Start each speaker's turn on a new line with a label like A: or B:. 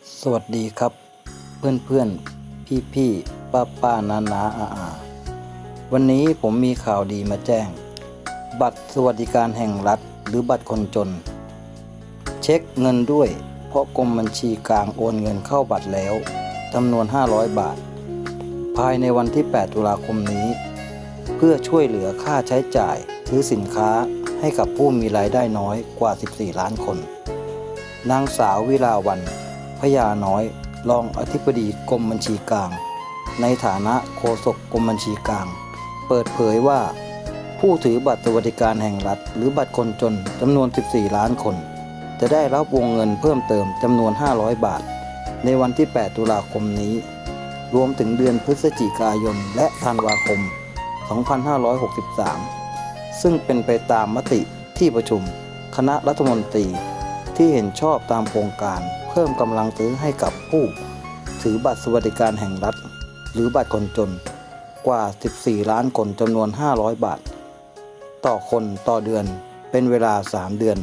A: สวัสดีครับ เพื่อนเพื่อนพี่พี่ป้าป้านานาอาอาวันนี้ผมมีข่าวดีมาแจ้ง บัตรสวัสดิการแห่งรัฐหรือบัตรคนจน เช็คเงินด้วย เพราะกรมบัญชีกลางโอนเงินเข้าบัตรแล้วจำนวน 500 บาท ภายในวันที่ 8 ตุลาคมนี้ เพื่อช่วยเหลือค่าใช้จ่ายซื้อสินค้าให้กับผู้มีรายได้น้อยกว่า 14 ล้านคน นางสาววิลาวัน พญาน้อย รองอธิบดีกรมบัญชีกลาง ในฐานะโฆษกกรมบัญชีกลาง เปิดเผยว่า ผู้ถือบัตรสวัสดิการแห่งรัฐ หรือบัตรคนจนจำนวน 14 ล้านคน จะได้รับวงเงินเพิ่มเติมจำนวน 500 บาท ในวันที่ 8 ตุลาคมนี้ รวมถึงเดือนพฤศจิกายนและธันวาคม 2563 ซึ่งเป็นไปตามมติที่ประชุม คณะรัฐมนตรี ที่เห็นชอบตามโครงการ เพิ่มกำลังซื้อให้กับผู้ ถือบัตรสวัสดิการแห่งรัฐ หรือบัตรคนจน กว่า 14 ล้านคนจำนวน 500 บาท ต่อคนต่อเดือนเป็นเวลา 3 เดือน